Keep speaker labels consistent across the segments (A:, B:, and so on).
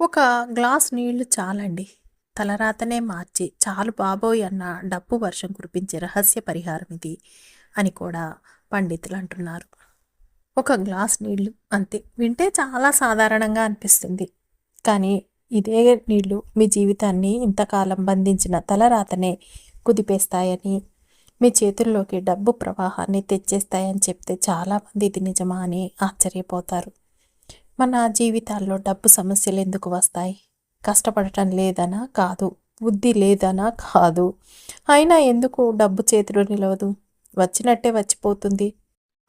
A: ఒక గ్లాస్ నీళ్ళు చాలండి. తలరాతనే మార్చి చాలు బాబోయ్ అన్న డబ్బు వర్షం కురిపించే రహస్య పరిహారం ఇది అని కూడా పండితులు అంటున్నారు. ఒక గ్లాస్ నీళ్ళు అంతే. వింటే చాలా సాధారణంగా అనిపిస్తుంది. కానీ ఇదే నీళ్ళు మీ జీవితాన్ని ఇంతకాలం బంధించిన తలరాతనే కుదిపేస్తాయని మీ చేతుల్లోకి డబ్బు ప్రవాహాన్ని తెచ్చేస్తాయని చెప్తే చాలామంది ఇది నిజమా అని ఆశ్చర్యపోతారు. మన జీవితాల్లో డబ్బు సమస్యలు ఎందుకు వస్తాయి? కష్టపడటం లేదనా కాదు బుద్ధి లేదనా కాదు. అయినా ఎందుకు డబ్బు చేతిలో నిలవదు? వచ్చినట్టే వచ్చిపోతుంది.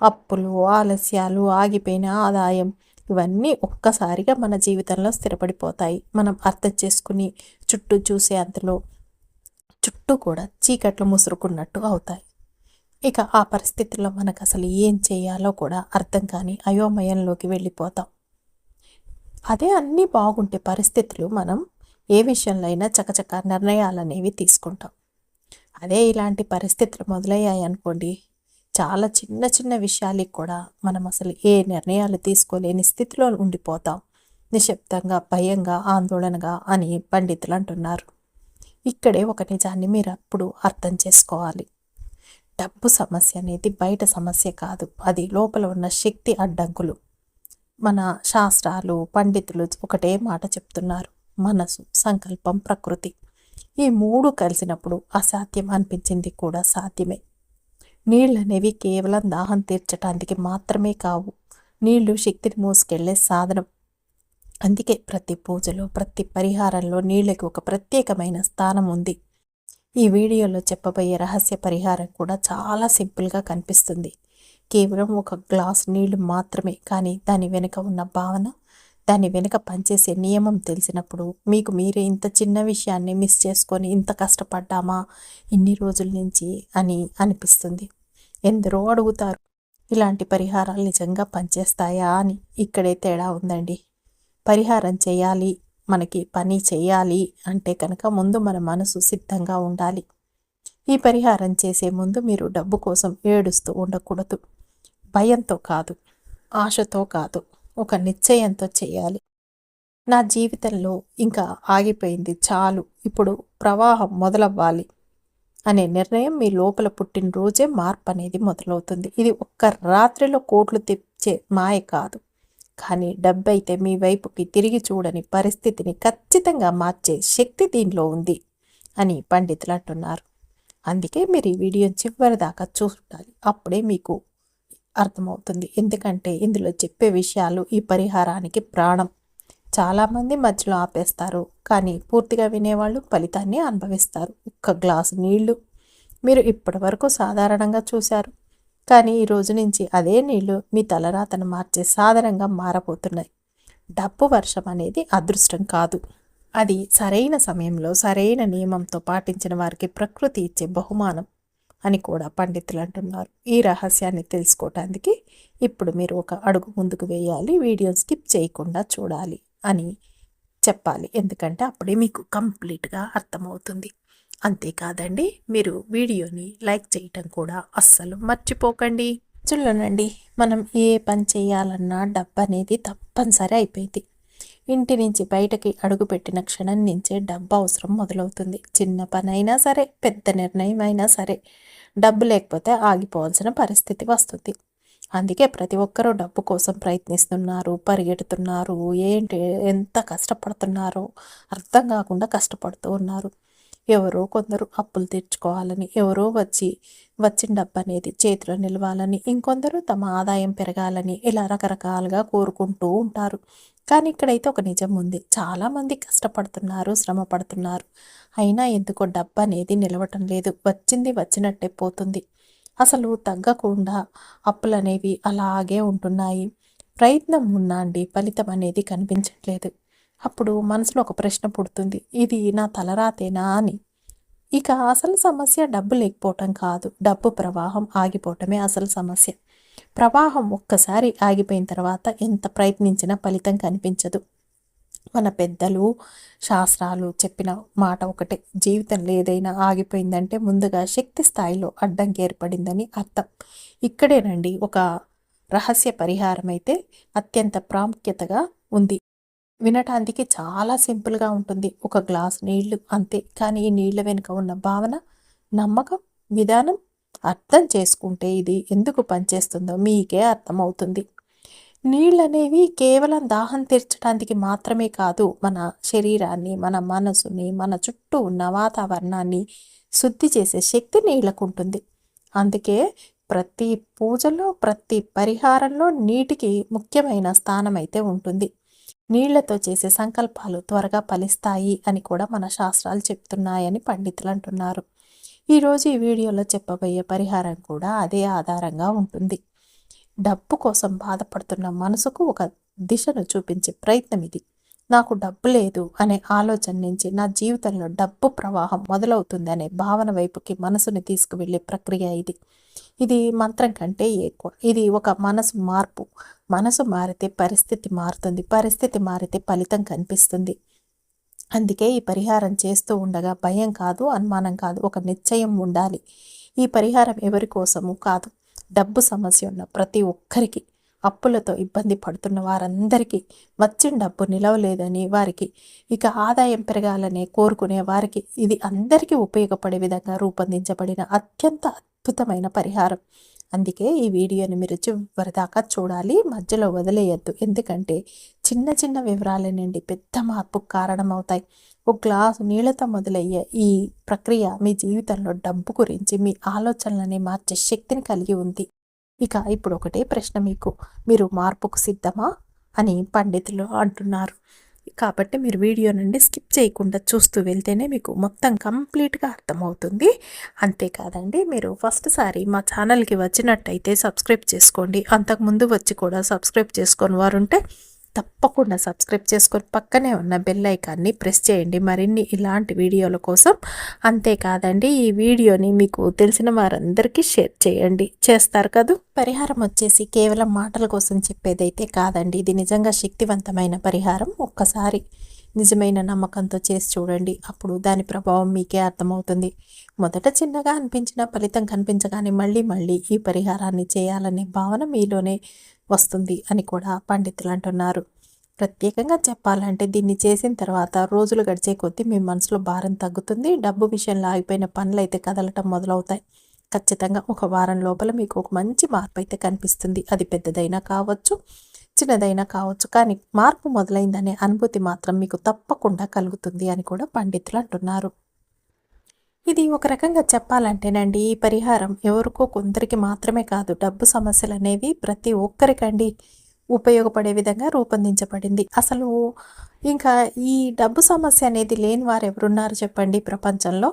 A: అప్పులు ఆలస్యాలు ఆగిపోయిన ఆదాయం ఇవన్నీ ఒక్కసారిగా మన జీవితంలో స్థిరపడిపోతాయి. మనం అర్థం చేసుకుని చుట్టూ చూసే అంతలో చుట్టూ కూడా చీకట్లు ముసురుకున్నట్టు అవుతాయి. ఇక ఆ పరిస్థితుల్లో మనకు అసలు ఏం చేయాలో కూడా అర్థం కాని అయోమయంలోకి వెళ్ళిపోతాం. అదే అన్నీ బాగుంటే పరిస్థితులు మనం ఏ విషయంలో అయినా చకచక నిర్ణయాలు అనేవి తీసుకుంటాం. అదే ఇలాంటి పరిస్థితులు మొదలయ్యాయి అనుకోండి చాలా చిన్న చిన్న విషయాలకి కూడా మనం అసలు ఏ నిర్ణయాలు తీసుకోలేని స్థితిలో ఉండిపోతాం. నిశ్శబ్దంగా భయంగా ఆందోళనగా అని పండితులు అంటున్నారు. ఇక్కడే ఒక నిజాన్ని మీరు అప్పుడు అర్థం చేసుకోవాలి. డబ్బు సమస్య అనేది బయట సమస్య కాదు అది లోపల ఉన్న శక్తి అడ్డంకులు. మన శాస్త్రాలు పండితులు ఒకటే మాట చెప్తున్నారు. మనసు సంకల్పం ప్రకృతి. ఈ మూడు కలిసినప్పుడు అసాధ్యం అనిపించింది కూడా సాధ్యమే. నీళ్ళు అనేవి కేవలం దాహం తీర్చడానికి మాత్రమే కావు. నీళ్ళు శక్తిని మోసుకెళ్ళే సాధనం. అందుకే ప్రతి పూజలో ప్రతి పరిహారంలో నీళ్ళకి ఒక ప్రత్యేకమైన స్థానం ఉంది. ఈ వీడియోలో చెప్పబోయే రహస్య పరిహారం కూడా చాలా సింపుల్గా కనిపిస్తుంది. కేవలం ఒక గ్లాస్ నీళ్ళు మాత్రమే కానీ దాని వెనుక ఉన్న భావన దాని వెనుక పనిచేసే నియమం తెలిసినప్పుడు మీకు మీరే ఇంత చిన్న విషయాన్ని మిస్ చేసుకొని ఇంత కష్టపడ్డామా? ఇన్ని రోజుల నుంచి అని అనిపిస్తుంది. ఎందరో అడుగుతారు ఇలాంటి పరిహారాలు నిజంగా పనిచేస్తాయా? అని. ఇక్కడే తేడా ఉందండి. పరిహారం చేయాలి మనకి పని చేయాలి అంటే కనుక ముందు మన మనసు సిద్ధంగా ఉండాలి. ఈ పరిహారం చేసే ముందు మీరు డబ్బు కోసం ఏడుస్తూ ఉండకూడదు. భయంతో కాదు ఆశతో కాదు ఒక నిశ్చయంతో చేయాలి. నా జీవితంలో ఇంకా ఆగిపోయింది చాలు. ఇప్పుడు ప్రవాహం మొదలవ్వాలి అనే నిర్ణయం మీ లోపల పుట్టినరోజే మార్పు అనేది మొదలవుతుంది. ఇది ఒక్క రాత్రిలో కోట్లు తెచ్చే మాయ కాదు. కానీ డబ్బైతే మీ వైపుకి తిరిగి చూడని పరిస్థితిని ఖచ్చితంగా మార్చే శక్తి దీనిలో ఉంది అని పండితులు అంటున్నారు. అందుకే మీరు ఈ వీడియో చివరి దాకా చూడాలి. అప్పుడే మీకు అర్థమవుతుంది. ఎందుకంటే ఇందులో చెప్పే విషయాలు ఈ పరిహారానికి ప్రాణం. చాలామంది మధ్యలో ఆపేస్తారు. కానీ పూర్తిగా వినేవాళ్ళు ఫలితాన్ని అనుభవిస్తారు. ఒక్క గ్లాసు నీళ్ళు. మీరు ఇప్పటి వరకు సాధారణంగా చూశారు. కానీ ఈ రోజు నుంచి అదే నీళ్ళు మీ తలరాతను మార్చే సాధారణంగా మారబోతున్నాయి. డబ్బు వర్షం అనేది అదృష్టం కాదు. అది సరైన సమయంలో సరైన నియమంతో పాటించిన వారికి ప్రకృతి ఇచ్చే బహుమానం. అని కూడా పండితులు అంటున్నారు. ఈ రహస్యాన్ని తెలుసుకోవటానికి ఇప్పుడు మీరు ఒక అడుగు ముందుకు వేయాలి వీడియో స్కిప్ చేయకుండా చూడాలి అని చెప్పాలి. ఎందుకంటే అప్పుడే మీకు కంప్లీట్గా అర్థమవుతుంది. అంతేకాదండి మీరు వీడియోని లైక్ చేయటం కూడా అస్సలు మర్చిపోకండి. చూడండి మనం ఏ పని చేయాలన్నా డబ్బు అనేది తప్పనిసరి అయిపోయింది. ఇంటి నుంచి బయటకి అడుగుపెట్టిన క్షణం నుంచే డబ్బు అవసరం మొదలవుతుంది. చిన్న పని అయినా సరే పెద్ద నిర్ణయం అయినా సరే డబ్బు లేకపోతే ఆగిపోవాల్సిన పరిస్థితి వస్తుంది. అందుకే ప్రతి ఒక్కరూ డబ్బు కోసం ప్రయత్నిస్తున్నారు పరిగెడుతున్నారు ఏంటి ఎంత కష్టపడుతున్నారో అర్థం కాకుండా కష్టపడుతూ ఉన్నారు. ఎవరో కొందరు అప్పులు తీర్చుకోవాలని ఎవరో వచ్చి వచ్చిన డబ్బు అనేది చేతిలో నిలవాలని ఇంకొందరు తమ ఆదాయం పెరగాలని ఇలా రకరకాలుగా కోరుకుంటూ ఉంటారు. కానీ ఇక్కడైతే ఒక నిజం ఉంది. చాలామంది కష్టపడుతున్నారు శ్రమ పడుతున్నారు అయినా ఎందుకో డబ్బు అనేది నిలవటం లేదు. వచ్చింది వచ్చినట్టే పోతుంది. అసలు తగ్గకుండా అప్పులు అనేవి అలాగే ఉంటున్నాయి. ప్రయత్నం ఉన్నా అండి ఫలితం అనేది కనిపించట్లేదు. అప్పుడు మనసులో ఒక ప్రశ్న పుడుతుంది. ఇది నా తలరాతేనా అని. ఇక అసలు సమస్య డబ్బు లేకపోవటం కాదు. డబ్బు ప్రవాహం ఆగిపోవటమే అసలు సమస్య. ప్రవాహం ఒక్కసారి ఆగిపోయిన తర్వాత ఎంత ప్రయత్నించినా ఫలితం కనిపించదు. మన పెద్దలు శాస్త్రాలు చెప్పిన మాట ఒకటే. జీవితంలో ఏదైనా ఆగిపోయిందంటే ముందుగా శక్తి స్థాయిలో అడ్డంకి ఏర్పడిందని అర్థం. ఇక్కడేనండి ఒక రహస్య పరిహారం అయితే అత్యంత ప్రాముఖ్యతగా ఉంది. వినటానికి చాలా సింపుల్గా ఉంటుంది. ఒక గ్లాస్ నీళ్ళు అంతే. కానీ ఈ నీళ్ళ వెనుక ఉన్న భావన నమ్మకం విధానం అర్థం చేసుకుంటే ఇది ఎందుకు పనిచేస్తుందో మీకే అర్థమవుతుంది. నీళ్ళనేవి కేవలం దాహం తీర్చడానికి మాత్రమే కాదు మన శరీరాన్ని మన మనసుని మన చుట్టూ ఉన్న వాతావరణాన్ని శుద్ధి చేసే శక్తి నీళ్ళకు ఉంటుంది అందుకే ప్రతి పూజలో ప్రతి పరిహారంలో నీటికి ముఖ్యమైన స్థానం అయితే ఉంటుంది. నీళ్ళతో చేసే సంకల్పాలు త్వరగా ఫలిస్తాయి అని కూడా మన శాస్త్రాలు చెప్తున్నాయని పండితులు అంటున్నారు. ఈరోజు ఈ వీడియోలో చెప్పబోయే పరిహారం కూడా అదే ఆధారంగా ఉంటుంది. డబ్బు కోసం బాధపడుతున్న మనసుకు ఒక దిశను చూపించే ప్రయత్నం ఇది. నాకు డబ్బు లేదు అనే ఆలోచన నుంచి నా జీవితంలో డబ్బు ప్రవాహం మొదలవుతుంది అనే భావన వైపుకి మనసుని తీసుకువెళ్ళే ప్రక్రియ ఇది. ఇది మంత్రం కంటే ఎక్కువ. ఇది ఒక మనసు మార్పు. మనసు మారితే పరిస్థితి మారుతుంది. పరిస్థితి మారితే ఫలితం కనిపిస్తుంది. అందుకే ఈ పరిహారం చేస్తూ ఉండగా భయం కాదు అనుమానం కాదు ఒక నిశ్చయం ఉండాలి. ఈ పరిహారం ఎవరి కోసము కాదు. డబ్బు సమస్య ఉన్న ప్రతి ఒక్కరికి. అప్పులతో ఇబ్బంది పడుతున్న వారందరికీ వచ్చిన డబ్బు నిలవలేదని వారికి ఇక ఆదాయం పెరగాలని కోరుకునే వారికి ఇది అందరికీ ఉపయోగపడే విధంగా రూపొందించబడిన అత్యంత అద్భుతమైన పరిహారం. అందుకే ఈ వీడియోని మీరు చివరిదాకా చూడాలి మధ్యలో వదిలేయద్దు. ఎందుకంటే చిన్న చిన్న వివరాల నుండి పెద్ద మార్పుకు కారణమవుతాయి. ఒక గ్లాసు నీళ్ళతో మొదలయ్యే ఈ ప్రక్రియ మీ జీవితంలో డబ్బు గురించి మీ ఆలోచనలని మార్చే శక్తిని కలిగి ఉంది. ఇక ఇప్పుడు ఒకటే ప్రశ్న మీకు. మీరు మార్పుకు సిద్ధమా అని పండితులు అంటున్నారు. కాబట్టి మీరు వీడియో నుండి స్కిప్ చేయకుండా చూస్తూ వెళ్తేనే మీకు మొత్తం కంప్లీట్గా అర్థమవుతుంది. అంతేకాదండి మీరు ఫస్ట్ సారి మా ఛానల్కి వచ్చినట్టయితే సబ్స్క్రైబ్ చేసుకోండి. అంతకుముందు వచ్చి కూడా సబ్స్క్రైబ్ చేసుకొని వారు ఉంటే తప్పకుండా సబ్స్క్రైబ్ చేసుకొని పక్కనే ఉన్న బెల్ ఐకాన్ని ప్రెస్ చేయండి. మరిన్ని ఇలాంటి వీడియోల కోసం అంతేకాదండి ఈ వీడియోని మీకు తెలిసిన వారందరికీ షేర్ చేయండి. చేస్తారు కదా? పరిహారం వచ్చేసి కేవలం మాటల కోసం చెప్పేదైతే కాదండి. ఇది నిజంగా శక్తివంతమైన పరిహారం. ఒక్కసారి నిజమైన నమ్మకంతో చేసి చూడండి. అప్పుడు దాని ప్రభావం మీకే అర్థమవుతుంది. మొదట చిన్నగా అనిపించిన ఫలితం కనిపించగానే మళ్ళీ మళ్ళీ ఈ పరిహారాన్ని చేయాలనే భావన మీలోనే వస్తుంది అని కూడా పండితులు అంటున్నారు. ప్రత్యేకంగా చెప్పాలంటే దీన్ని చేసిన తర్వాత రోజులు గడిచే కొద్దీ మీ మనసులో భారం తగ్గుతుంది డబ్బు విషయంలో ఆగిపోయిన పనులు అయితే కదలటం మొదలవుతాయి. ఖచ్చితంగా ఒక వారం లోపల మీకు ఒక మంచి మార్పు అయితే కనిపిస్తుంది. అది పెద్దదైనా కావచ్చు చిన్నదైనా కావచ్చు కానీ మార్పు మొదలైందనే అనుభూతి మాత్రం మీకు తప్పకుండా కలుగుతుంది అని కూడా పండితులు అంటున్నారు. ఇది ఒక రకంగా చెప్పాలంటేనండి ఈ పరిహారం ఎవరికో కొందరికి మాత్రమే కాదు డబ్బు సమస్యలు అనేవి ప్రతి ఒక్కరికండి ఉపయోగపడే విధంగా రూపొందించబడింది. అసలు ఇంకా ఈ డబ్బు సమస్య అనేది లేని వారు ఎవరున్నారు చెప్పండి ప్రపంచంలో?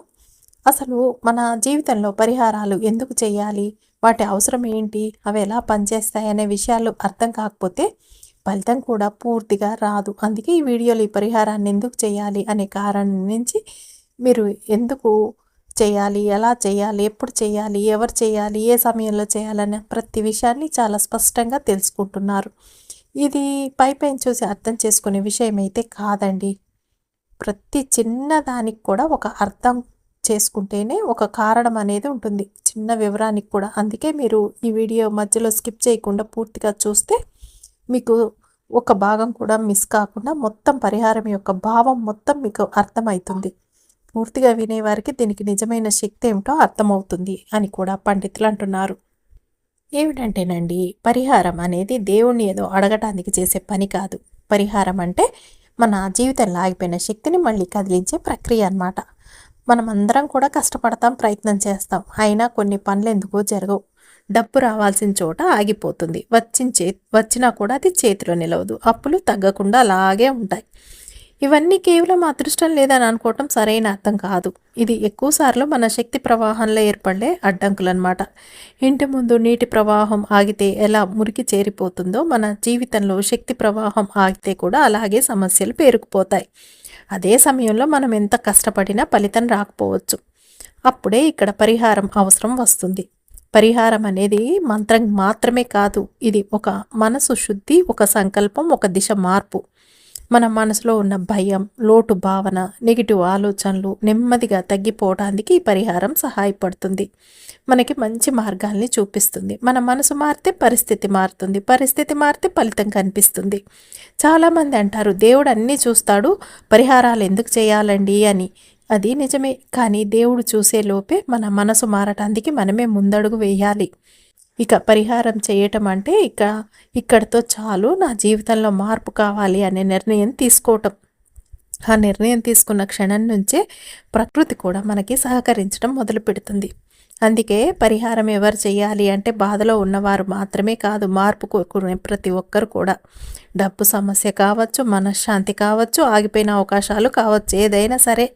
A: అసలు మన జీవితంలో పరిహారాలు ఎందుకు చేయాలి? వాటి అవసరం ఏంటి? అవి ఎలా పనిచేస్తాయి అనే విషయాలు అర్థం కాకపోతే ఫలితం కూడా పూర్తిగా రాదు. అందుకే ఈ వీడియోలో ఈ పరిహారాన్ని ఎందుకు చేయాలి అనే కారణం నుంచి మీరు ఎందుకు చేయాలి ఎలా చేయాలి ఎప్పుడు చేయాలి ఎవరు చేయాలి ఏ సమయంలో చేయాలనే ప్రతి విషయాన్ని చాలా స్పష్టంగా తెలుసుకుంటున్నారు. ఇది పైపైన చూసి అర్థం చేసుకునే విషయం అయితే కాదండి. ప్రతి చిన్న దానికి కూడా ఒక అర్థం చేసుకుంటేనే ఒక కారణం అనేది ఉంటుంది. చిన్న వివరానికి కూడా. అందుకే మీరు ఈ వీడియో మధ్యలో స్కిప్ చేయకుండా పూర్తిగా చూస్తే మీకు ఒక భాగం కూడా మిస్ కాకుండా మొత్తం పరిహారం యొక్క భావం మొత్తం మీకు అర్థమవుతుంది. పూర్తిగా వినేవారికి దీనికి నిజమైన శక్తి ఏమిటో అర్థమవుతుంది అని కూడా పండితులు అంటున్నారు. ఏమిటంటేనండి పరిహారం అనేది దేవుణ్ణి ఏదో అడగటానికి చేసే పని కాదు. పరిహారం అంటే మన జీవితంలో ఆగిపోయిన శక్తిని మళ్ళీ కదిలించే ప్రక్రియ అనమాట మనం అందరం కూడా కష్టపడతాం ప్రయత్నం చేస్తాం. అయినా కొన్ని పనులు ఎందుకో జరగవు. డబ్బు రావాల్సిన చోట ఆగిపోతుంది. వచ్చిన చే వచ్చినా కూడా అది చేతిలో నిలవదు. అప్పులు తగ్గకుండా అలాగే ఉంటాయి. ఇవన్నీ కేవలం అదృష్టం లేదని అనుకోవటం సరైన అర్థం కాదు. ఇది ఎక్కువసార్లు మన శక్తి ప్రవాహంలో ఏర్పడే అడ్డంకులన్నమాట. ఇంటి ముందు నీటి ప్రవాహం ఆగితే ఎలా మురికి చేరిపోతుందో మన జీవితంలో శక్తి ప్రవాహం ఆగితే కూడా అలాగే సమస్యలు పేరుకుపోతాయి. అదే సమయంలో మనం ఎంత కష్టపడినా ఫలితం రాకపోవచ్చు. అప్పుడే ఇక్కడ పరిహారం అవసరం వస్తుంది. పరిహారం అనేది మంత్రం మాత్రమే కాదు. ఇది ఒక మనసు శుద్ధి ఒక సంకల్పం ఒక దిశ మార్పు. మన మనసులో ఉన్న భయం లోటు భావన నెగిటివ్ ఆలోచనలు నెమ్మదిగా తగ్గిపోవడానికి ఈ పరిహారం సహాయపడుతుంది. మనకి మంచి మార్గాల్ని చూపిస్తుంది. మన మనసు మారితే పరిస్థితి మారుతుంది. పరిస్థితి మారితే ఫలితం కనిపిస్తుంది. చాలామంది అంటారు దేవుడు అన్నీ చూస్తాడు పరిహారాలు ఎందుకు చేయాలండి? అని. అది నిజమే. కానీ దేవుడు చూసే లోపే మన మనసు మారటానికి మనమే ముందడుగు వేయాలి. ఇక పరిహారం చేయటం అంటే ఇక ఇక్కడితో చాలు నా జీవితంలో మార్పు కావాలి అనే నిర్ణయం తీసుకోవటం. ఆ నిర్ణయం తీసుకున్న క్షణం నుంచే ప్రకృతి కూడా మనకి సహకరించడం మొదలు పెడుతుంది. అందుకే పరిహారం ఎవరు చేయాలి అంటే బాధలో ఉన్నవారు మాత్రమే కాదు మార్పు కోరుకునే ప్రతి ఒక్కరు కూడా. డబ్బు సమస్య కావచ్చు మనశ్శాంతి కావచ్చు ఆగిపోయిన అవకాశాలు కావచ్చు ఏదైనా సరే.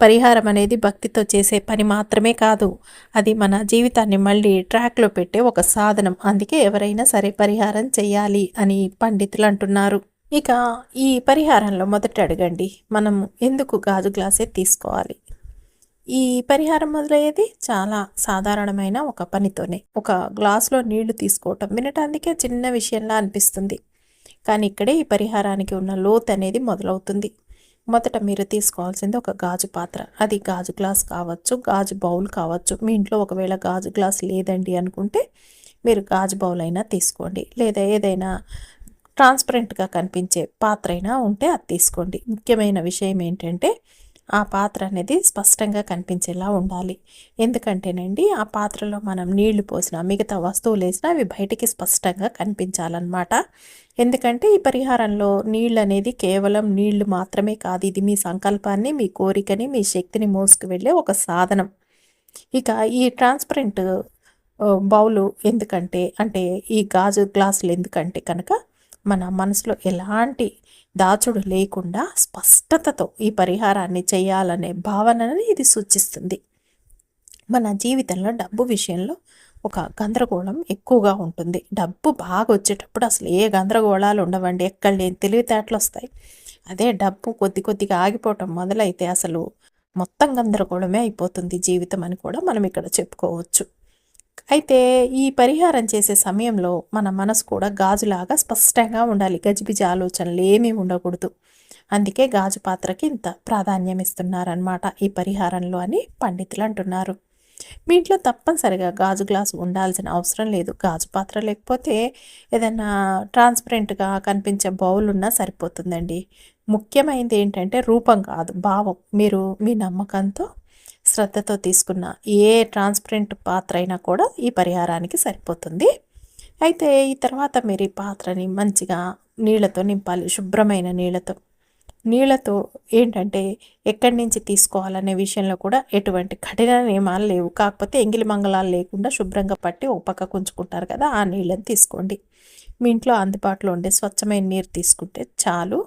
A: పరిహారం అనేది భక్తితో చేసే పని మాత్రమే కాదు. అది మన జీవితాన్ని మళ్ళీ ట్రాక్లో పెట్టే ఒక సాధనం. అందుకే ఎవరైనా సరే పరిహారం చేయాలి అని పండితులు అంటున్నారు. ఇక ఈ పరిహారంలో మొదట అడగండి. మనం ఎందుకు గాజు గ్లాసే తీసుకోవాలి? ఈ పరిహారం మొదలయ్యేది చాలా సాధారణమైన ఒక పనితోనే. ఒక గ్లాస్లో నీళ్ళు తీసుకోవటం వినటానికే చిన్న విషయంలా అనిపిస్తుంది. కానీ ఇక్కడే ఈ పరిహారానికి ఉన్న లోత్ అనేది మొదలవుతుంది. మొదట మీరు తీసుకోవాల్సింది ఒక గాజు పాత్ర. అది గాజు గ్లాస్ కావచ్చు గాజు బౌల్ కావచ్చు. మీ ఇంట్లో ఒకవేళ గాజు గ్లాస్ లేదండి అనుకుంటే మీరు గాజు బౌల్ అయినా తీసుకోండి. లేదా ఏదైనా ట్రాన్స్పరెంట్గా కనిపించే పాత్ర అయినా ఉంటే అది తీసుకోండి. ముఖ్యమైన విషయం ఏంటంటే ఆ పాత్ర అనేది స్పష్టంగా కనిపించేలా ఉండాలి. ఎందుకంటేనండి ఆ పాత్రలో మనం నీళ్ళు పోసిన మిగతా వస్తువులు వేసినా అవి బయటికి స్పష్టంగా కనిపించాలన్నమాట. ఎందుకంటే ఈ పరిహారంలో నీళ్ళు అనేది కేవలం నీళ్ళు మాత్రమే కాదు ఇది మీ సంకల్పాన్ని మీ కోరికని మీ శక్తిని మోసుకు వెళ్ళే ఒక సాధనం. ఇక ఈ ట్రాన్స్పరెంట్ బౌలు ఎందుకంటే అంటే ఈ గాజు గ్లాసులు ఎందుకంటే కనుక మన మనసులో ఎలాంటి దాచుడు లేకుండా స్పష్టతతో ఈ పరిహారాన్ని చేయాలనే భావనని ఇది సూచిస్తుంది. మన జీవితంలో డబ్బు విషయంలో ఒక గందరగోళం ఎక్కువగా ఉంటుంది. డబ్బు బాగా వచ్చేటప్పుడు అసలు ఏ గందరగోళాలు ఉండవండి. ఎక్కడ లేని తెలివితేటలు వస్తాయి. అదే డబ్బు కొద్ది కొద్దిగా ఆగిపోవటం మొదలైతే అసలు మొత్తం గందరగోళమే అయిపోతుంది జీవితం అని కూడా మనం ఇక్కడ చెప్పుకోవచ్చు. అయితే ఈ పరిహారం చేసే సమయంలో మన మనసు కూడా గాజులాగా స్పష్టంగా ఉండాలి. గజిబిజి ఆలోచనలు ఏమీ ఉండకూడదు. అందుకే గాజు పాత్రకి ఇంత ప్రాధాన్యం ఇస్తున్నారనమాట ఈ పరిహారంలో అని పండితులు అంటున్నారు. మీ ఇంట్లో తప్పనిసరిగా గాజు గ్లాస్ ఉండాల్సిన అవసరం లేదు. గాజు పాత్ర లేకపోతే ఏదైనా ట్రాన్స్పరెంట్గా కనిపించే బౌల్ ఉన్నా సరిపోతుందండి. ముఖ్యమైనది ఏంటంటే రూపం కాదు భావం. మీరు మీ నమ్మకంతో శ్రద్ధతో తీసుకున్న ఏ ట్రాన్స్పరెంట్ పాత్ర అయినా కూడా ఈ పరిహారానికి సరిపోతుంది. అయితే ఈ తర్వాత మీరు ఈ పాత్రని మంచిగా నీళ్ళతో నింపాలి శుభ్రమైన నీళ్ళతో. నీళ్ళతో ఏంటంటే ఎక్కడి నుంచి తీసుకోవాలనే విషయంలో కూడా ఎటువంటి కఠిన నియమాలు లేవు. కాకపోతే ఎంగిలి మంగళాలు లేకుండా శుభ్రంగా పట్టి ఒక పక్క ఉంచుకుంటారు కదా ఆ నీళ్ళని తీసుకోండి. మీ ఇంట్లో అందుబాటులో ఉండే స్వచ్ఛమైన నీరు తీసుకుంటే చాలు.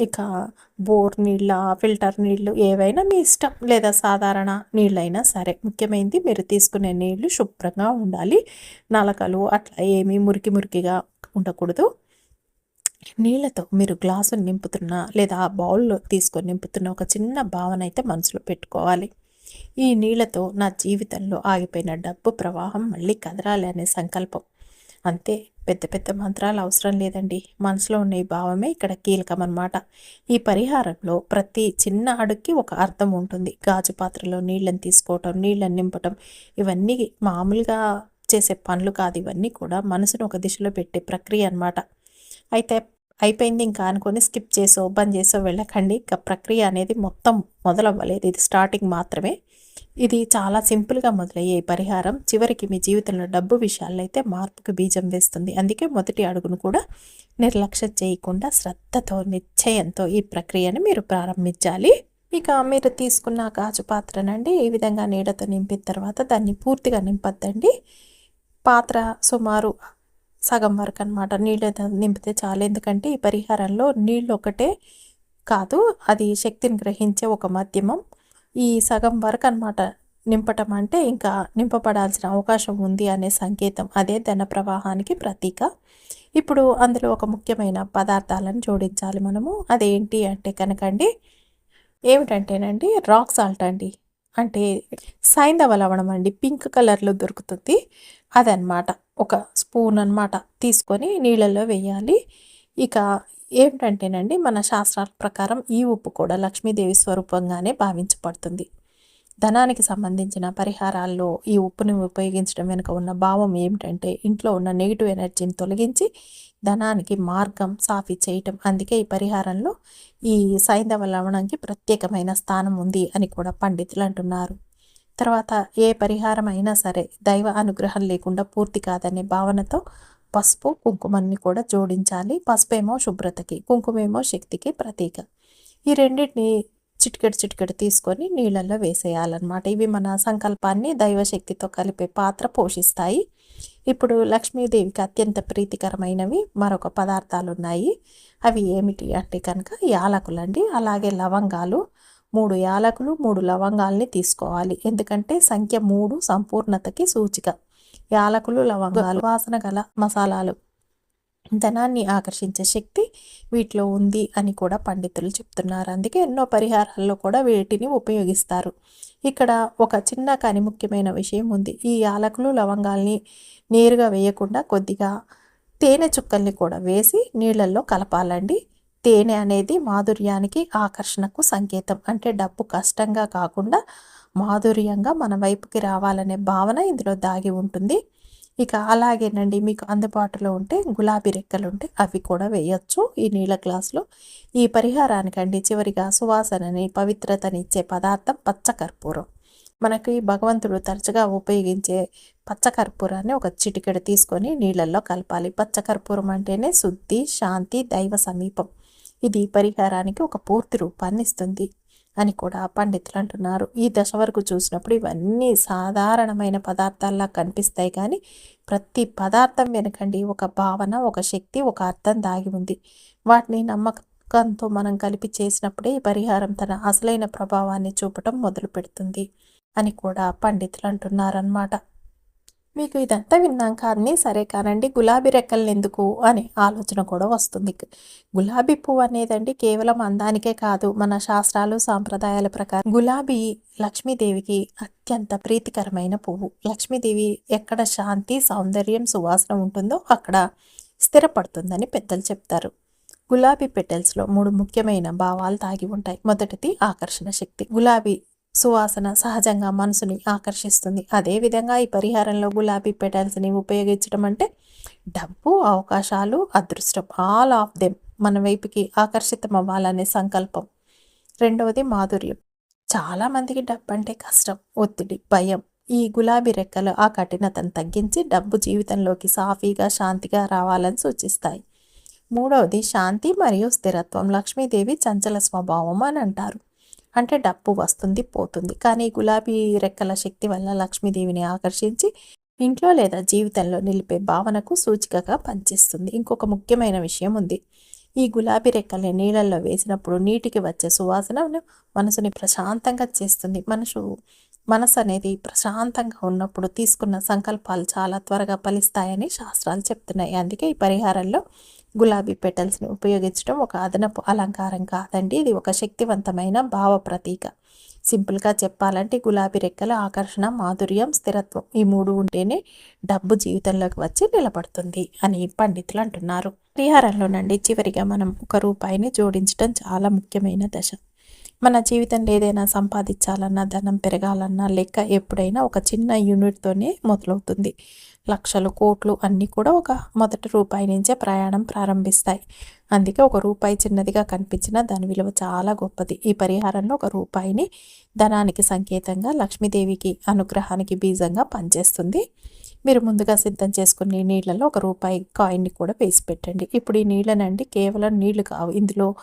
A: ఇక బోర్ నీళ్ళ ఫిల్టర్ నీళ్ళు ఏవైనా మీ ఇష్టం. లేదా సాధారణ నీళ్ళైనా సరే. ముఖ్యమైనది మీరు తీసుకునే నీళ్ళు శుభ్రంగా ఉండాలి. నలకలు అట్లా ఏమీ మురికి మురికిగా ఉండకూడదు. నీళ్ళతో మీరు గ్లాసు నింపుతున్న లేదా బౌల్లో తీసుకొని నింపుతున్న ఒక చిన్న భావన అయితే మనసులో పెట్టుకోవాలి. ఈ నీళ్ళతో నా జీవితంలో ఆగిపోయిన డబ్బు ప్రవాహం మళ్ళీ కదరాలి అనే సంకల్పం. అంతే పెద్ద పెద్ద మంత్రాలు అవసరం లేదండి. మనసులో ఉన్న ఈ భావమే ఇక్కడ కీలకం అనమాట ఈ పరిహారంలో ప్రతి చిన్న అడుగుకి ఒక అర్థం ఉంటుంది. గాజు పాత్రలో నీళ్ళని తీసుకోవటం నీళ్ళని నింపటం ఇవన్నీ మామూలుగా చేసే పనులు కాదు. ఇవన్నీ కూడా మనసును ఒక దిశలో పెట్టే ప్రక్రియ అనమాట అయితే అయిపోయింది ఇంకా అనుకొని స్కిప్ చేసో బంద్ చేసో వెళ్ళకండి. ఇంకా ప్రక్రియ అనేది మొత్తం మొదలవ్వలేదు. ఇది స్టార్టింగ్ మాత్రమే. ఇది చాలా సింపుల్గా మొదలయ్యే పరిహారం. చివరికి మీ జీవితంలో డబ్బు విషయాల్లో అయితే మార్పుకు బీజం వేస్తుంది. అందుకే మొదటి అడుగును కూడా నిర్లక్ష్యం చేయకుండా శ్రద్ధతో నిశ్చయంతో ఈ ప్రక్రియను మీరు ప్రారంభించాలి. ఇక మీరు తీసుకున్న గాజు పాత్రనండి. ఈ విధంగా నీడతో నింపిన తర్వాత దాన్ని పూర్తిగా నింపద్దండి. పాత్ర సుమారు సగం వరకు అనమాట నీళ్ళతో నింపితే చాలు. ఎందుకంటే ఈ పరిహారంలో నీళ్ళు ఒకటే కాదు అది శక్తిని గ్రహించే ఒక మాధ్యమం. ఈ సగం వరకు అనమాట నింపటం అంటే ఇంకా నింపబడాల్సిన అవకాశం ఉంది అనే సంకేతం. అదే ధన ప్రవాహానికి ప్రతీక. ఇప్పుడు అందులో ఒక ముఖ్యమైన పదార్థాలను జోడించాలి మనము. అదేంటి అంటే కనుకండి ఏమిటంటేనండి రాక్ సాల్ట్ అండి. అంటే సైంధవ లవణం అండి పింక్ కలర్లో దొరుకుతుంది. అదనమాట ఒక స్పూన్ అనమాట తీసుకొని నీళ్ళల్లో వేయాలి. ఇక ఏమిటంటేనండి మన శాస్త్రాల ప్రకారం ఈ ఉప్పు కూడా లక్ష్మీదేవి స్వరూపంగానే భావించబడుతుంది. ధనానికి సంబంధించిన పరిహారాల్లో ఈ ఉప్పుని ఉపయోగించడం వెనుక ఉన్న భావం ఏమిటంటే ఇంట్లో ఉన్న నెగిటివ్ ఎనర్జీని తొలగించి ధనానికి మార్గం సాఫీ చేయటం. అందుకే ఈ పరిహారంలో ఈ సైంధవ లవణంకి ప్రత్యేకమైన స్థానం ఉంది అని కూడా పండితులు అంటున్నారు. తర్వాత ఏ పరిహారం అయినా సరే దైవ అనుగ్రహం లేకుండా పూర్తి కాదనే భావనతో పసుపు కుంకుమన్ని కూడా జోడించాలి. పసుపు ఏమో శుభ్రతకి కుంకుమేమో శక్తికి ప్రతీక. ఈ రెండింటిని చిటికెడు చిటికెడు తీసుకొని నీళ్ళల్లో వేసేయాలన్నమాట. ఇవి మన సంకల్పాన్ని దైవశక్తితో కలిపే పాత్ర పోషిస్తాయి. ఇప్పుడు లక్ష్మీదేవికి అత్యంత ప్రీతికరమైనవి మరొక పదార్థాలు ఉన్నాయి అవి ఏమిటి అంటే కనుక యాలకులండి. అలాగే లవంగాలు. మూడు యాలకులు మూడు లవంగాల్ని తీసుకోవాలి. ఎందుకంటే సంఖ్య మూడు సంపూర్ణతకి సూచిక. యాలకులు లవంగాలు వాసన గల మసాలాలు. ధనాన్ని ఆకర్షించే శక్తి వీటిలో ఉంది అని కూడా పండితులు చెప్తున్నారు. అందుకే ఎన్నో పరిహారాల్లో కూడా వీటిని ఉపయోగిస్తారు. ఇక్కడ ఒక చిన్న కానీ ముఖ్యమైన విషయం ఉంది. ఈ యాలకులు లవంగాల్ని నేరుగా వేయకుండా కొద్దిగా తేనె చుక్కల్ని కూడా వేసి నీళ్ళల్లో కలపాలండి. తేనె అనేది మాధుర్యానికి ఆకర్షణకు సంకేతం. అంటే డబ్బు కష్టంగా కాకుండా మాధుర్యంగా మన వైపుకి రావాలనే భావన ఇందులో దాగి ఉంటుంది. ఇక అలాగేనండి మీకు అందుబాటులో ఉంటే గులాబీ రెక్కలు ఉంటే అవి కూడా వేయచ్చు ఈ నీళ్ళ గ్లాసులో. ఈ పరిహారానికండి చివరిగా సువాసనని పవిత్రతనిచ్చే పదార్థం పచ్చకర్పూరం. మనకి భగవంతుడు తరచుగా ఉపయోగించే పచ్చకర్పూరాన్ని ఒక చిటికెడు తీసుకొని నీళ్ళల్లో కలపాలి. పచ్చకర్పూరం అంటేనే శుద్ధి శాంతి దైవ సమీపం. ఇది పరిహారానికి ఒక పూర్తి రూపాన్ని ఇస్తుంది అని కూడా పండితులు అంటున్నారు. ఈ దశ వరకు చూసినప్పుడు ఇవన్నీ సాధారణమైన పదార్థాల్లా కనిపిస్తాయి కానీ ప్రతి పదార్థం వెనకండి ఒక భావన ఒక శక్తి ఒక అర్థం దాగి ఉంది. వాటిని నమ్మకంతో మనం కలిపి చేసినప్పుడే ఈ పరిహారం తన అసలైన ప్రభావాన్ని చూపటం మొదలు పెడుతుంది అని కూడా పండితులు అంటున్నారన్నమాట. మీకు ఇదంతా విన్నాక అన్నీ సరే కానండి గులాబీ రెక్కలు ఎందుకు అనే ఆలోచన కూడా వస్తుంది. గులాబీ పువ్వు అనేదండి కేవలం అందానికే కాదు మన శాస్త్రాలు సాంప్రదాయాల ప్రకారం గులాబీ లక్ష్మీదేవికి అత్యంత ప్రీతికరమైన పువ్వు. లక్ష్మీదేవి ఎక్కడ శాంతి సౌందర్యం సువాసన ఉంటుందో అక్కడ స్థిరపడుతుందని పెద్దలు చెప్తారు. గులాబీ పెటల్స్లో మూడు ముఖ్యమైన భావాలు తాగి ఉంటాయి. మొదటిది ఆకర్షణ శక్తి. గులాబీ సువాసన సహజంగా మనసుని ఆకర్షిస్తుంది. అదేవిధంగా ఈ పరిహారంలో గులాబీ పెటల్స్ని ఉపయోగించడం అంటే డబ్బు అవకాశాలు అదృష్టం ఆల్ ఆఫ్ దెమ్ మన వైపుకి ఆకర్షితం అవ్వాలనే సంకల్పం. రెండవది మాధుర్యం. చాలామందికి డబ్బు అంటే కష్టం ఒత్తిడి భయం. ఈ గులాబీ రెక్కలు ఆ కఠినతను తగ్గించి డబ్బు జీవితంలోకి సాఫీగా శాంతిగా రావాలని సూచిస్తాయి. మూడవది శాంతి మరియు స్థిరత్వం. లక్ష్మీదేవి చంచల స్వభావం అని అంటారు. అంటే డబ్బు వస్తుంది పోతుంది. కానీ గులాబీ రెక్కల శక్తి వల్ల లక్ష్మీదేవిని ఆకర్షించి ఇంట్లో లేదా జీవితంలో నిలిపే భావనకు సూచికగా పనిచేస్తుంది. ఇంకొక ముఖ్యమైన విషయం ఉంది. ఈ గులాబీ రెక్కల్ని నీళ్ళల్లో వేసినప్పుడు నీటికి వచ్చే సువాసన మనసుని ప్రశాంతంగా చేస్తుంది. మనసు మనసు అనేది ప్రశాంతంగా ఉన్నప్పుడు తీసుకున్న సంకల్పాలు చాలా త్వరగా ఫలిస్తాయని శాస్త్రాలు చెప్తున్నాయి. అందుకే ఈ పరిహారంలో గులాబీ పెటల్స్ని ఉపయోగించడం ఒక అదనపు అలంకారం కాదండి. ఇది ఒక శక్తివంతమైన భావ ప్రతీక. సింపుల్గా చెప్పాలంటే గులాబీ రెక్కల ఆకర్షణ మాధుర్యం స్థిరత్వం ఈ మూడు ఉంటేనే డబ్బు జీవితంలోకి వచ్చి నిలబడుతుంది అని పండితులు అంటున్నారు. పరిహారంలోనండి చివరిగా మనం ఒక రూపాయిని జోడించడం చాలా ముఖ్యమైన దశ. మన జీవితంలో ఏదైనా సంపాదించాలన్నా ధనం పెరగాలన్నా లెక్క ఎప్పుడైనా ఒక చిన్న యూనిట్తోనే మొదలవుతుంది. లక్షలు కోట్లు అన్నీ కూడా ఒక మొదటి రూపాయి నుంచే ప్రయాణం ప్రారంభిస్తాయి. అందుకే ఒక రూపాయి చిన్నదిగా కనిపించిన దాని విలువ చాలా గొప్పది. ఈ పరిహారంలో ఒక రూపాయిని ధనానికి సంకేతంగా లక్ష్మీదేవికి అనుగ్రహానికి బీజంగా పనిచేస్తుంది. మీరు ముందుగా సిద్ధం చేసుకుని నీళ్ళలో ఒక రూపాయి కాయిన్ని కూడా వేసి పెట్టండి. ఇప్పుడు ఈ నీళ్ళనండి కేవలం నీళ్ళు కావు. ఇందులో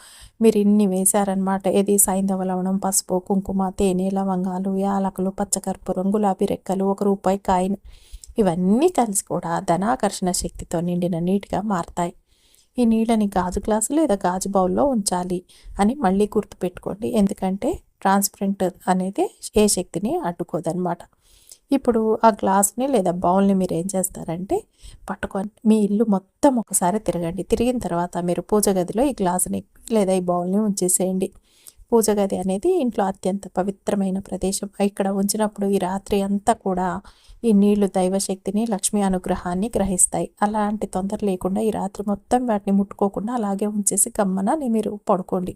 A: మీరు ఇన్ని వేశారనమాట ఏది? సైంధవ లవణం పసుపు కుంకుమ తేనె లవంగాలు యాలకులు పచ్చకర్పూరం గులాబీ రెక్కలు ఒక రూపాయి కాయిన్ ఇవన్నీ కలిసి కూడా ధనాకర్షణ శక్తితో నిండిన నీటిగా మారతాయి. ఈ నీళ్ళని గాజు గ్లాసు లేదా గాజు బౌల్లో ఉంచాలి అని మళ్ళీ గుర్తుపెట్టుకోండి. ఎందుకంటే ట్రాన్స్పరెంట్ అనేది ఏ శక్తిని అడ్డుకోదనమాట ఇప్పుడు ఆ గ్లాస్ని లేదా బౌల్ని మీరు ఏం చేస్తారంటే పట్టుకొని మీ ఇల్లు మొత్తం ఒకసారి తిరగండి. తిరిగిన తర్వాత మీరు పూజ గదిలో ఈ గ్లాస్ని లేదా ఈ బౌల్ని ఉంచేసేయండి. పూజ గది అనేది ఇంట్లో అత్యంత పవిత్రమైన ప్రదేశం. ఇక్కడ ఉంచినప్పుడు ఈ రాత్రి అంతా కూడా ఈ నీళ్ళు దైవశక్తిని లక్ష్మీ అనుగ్రహాన్ని గ్రహిస్తాయి. అలాంటి తొందర లేకుండా ఈ రాత్రి మొత్తం వాటిని ముట్టుకోకుండా అలాగే ఉంచేసి గమ్మన మీరు పడుకోండి.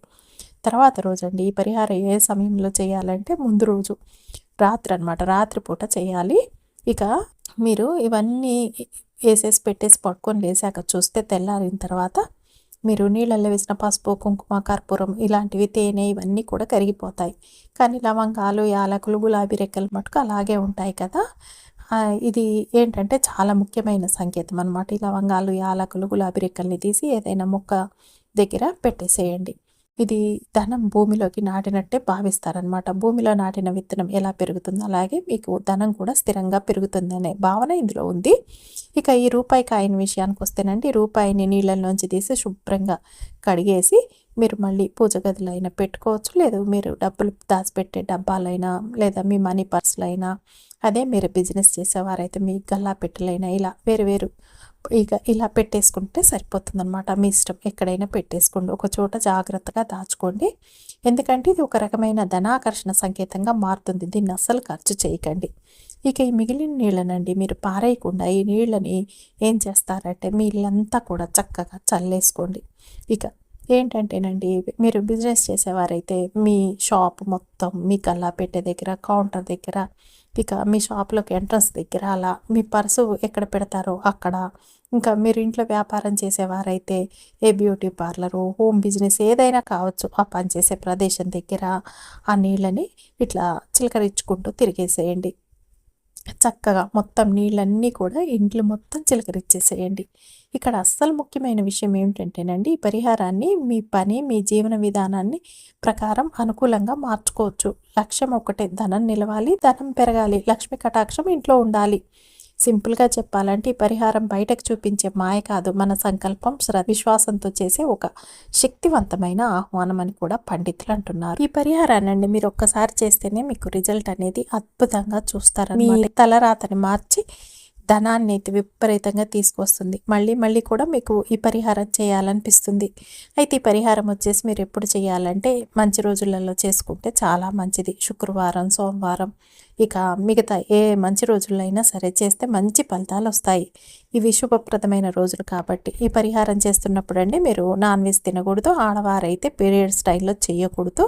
A: తర్వాత రోజండి ఈ పరిహారం ఏ సమయంలో చేయాలంటే ముందు రోజు రాత్రి అనమాట రాత్రిపూట చేయాలి. ఇక మీరు ఇవన్నీ వేసేసి పెట్టేసి పడుకొని లేసాక చూస్తే తెల్లారిన తర్వాత మీరు నీళ్ళల్లో వేసిన పసుపు కుంకుమ కర్పూరం ఇలాంటివి తేనె ఇవన్నీ కూడా కరిగిపోతాయి. కానీ లవంగాలు యాలకులు గులాబీ రెక్కలు మటుకు అలాగే ఉంటాయి కదా. ఇది ఏంటంటే చాలా ముఖ్యమైన సంకేతం అనమాట ఈ లవంగాలు యాలకులు గులాబీ రెక్కల్ని తీసి ఏదైనా మొక్క దగ్గర పెట్టేసేయండి. ఇది ధనం భూమిలోకి నాటినట్టే భావిస్తారనమాట భూమిలో నాటిన విత్తనం ఎలా పెరుగుతుందో అలాగే మీకు ధనం కూడా స్థిరంగా పెరుగుతుంది అనే భావన ఇందులో ఉంది. ఇక ఈ రూపాయి కాయిన్ విషయానికి వస్తేనండి రూపాయిని నీళ్ళల్లోంచి తీసి శుభ్రంగా కడిగేసి మీరు మళ్ళీ పూజ గదులైనా పెట్టుకోవచ్చు లేదు మీరు డబ్బులు దాచిపెట్టే డబ్బాలైనా లేదా మీ మనీ పర్సులైనా అదే మీరు బిజినెస్ చేసేవారైతే మీ గల్లా పెట్టెలైనా ఇలా వేరు వేరు ఇక ఇలా పెట్టేసుకుంటే సరిపోతుందన్నమాట. మీ ఇష్టం ఎక్కడైనా పెట్టేసుకోండి. ఒక చోట జాగ్రత్తగా దాచుకోండి. ఎందుకంటే ఇది ఒక రకమైన ధనాకర్షణ సంకేతంగా మారుతుంది. దీన్ని అస్సలు ఖర్చు చేయకండి. ఇక ఈ మిగిలిన నీళ్ళనండి మీరు పారేయకుండా ఈ నీళ్ళని ఏం చేస్తారంటే మీ ఇల్లంతా కూడా చక్కగా చల్లేసుకోండి. ఇక ఏంటంటేనండి మీరు బిజినెస్ చేసేవారైతే మీ షాప్ మొత్తం మీ కల్లా పెట్టే దగ్గర కౌంటర్ దగ్గర ఇక మీ షాప్లోకి ఎంట్రన్స్ దగ్గర అలా మీ పర్సు ఎక్కడ పెడతారో అక్కడ. ఇంకా మీరు ఇంట్లో వ్యాపారం చేసేవారైతే ఏ బ్యూటీ పార్లరు హోమ్ బిజినెస్ ఏదైనా కావచ్చు ఆ పనిచేసే ప్రదేశం దగ్గర ఆ నీళ్ళని ఇట్లా చిలకరించుకుంటూ తిరిగేసేయండి. చక్కగా మొత్తం నీళ్ళన్నీ కూడా ఇంట్లో మొత్తం చిలకరిచ్చేసేయండి. ఇక్కడ అస్సలు ముఖ్యమైన విషయం ఏమిటంటేనండి ఈ పరిహారాన్ని మీ పని మీ జీవన విధానాన్ని ప్రకారం అనుకూలంగా మార్చుకోవచ్చు. లక్ష్యం ఒకటే ధనం నిలవాలి ధనం పెరగాలి లక్ష్మి కటాక్షం ఇంట్లో ఉండాలి. సింపుల్గా చెప్పాలంటే ఈ పరిహారం బయటకు చూపించే మాయ కాదు మన సంకల్పం విశ్వాసంతో చేసే ఒక శక్తివంతమైన ఆహ్వానం అని కూడా పండితులు అంటున్నారు. ఈ పరిహారాన్ని మీరు ఒక్కసారి చేస్తేనే మీకు రిజల్ట్ అనేది అద్భుతంగా చూస్తారు మీ తలరాతని మార్చి ధనాన్ని అయితే విపరీతంగా తీసుకొస్తుంది. మళ్ళీ మళ్ళీ కూడా మీకు ఈ పరిహారం చేయాలనిపిస్తుంది. అయితే ఈ పరిహారం వచ్చేసి మీరు ఎప్పుడు చేయాలంటే మంచి రోజులలో చేసుకుంటే చాలా మంచిది. శుక్రవారం సోమవారం ఇక మిగతా ఏ మంచి రోజుల్లో అయినా సరే చేస్తే మంచి ఫలితాలు వస్తాయి. ఇవి శుభప్రదమైన రోజులు కాబట్టి ఈ పరిహారం చేస్తున్నప్పుడు అండి మీరు నాన్ వెజ్ తినకూడదు ఆడవారైతే పీరియడ్స్ టైంలో చేయకూడదు.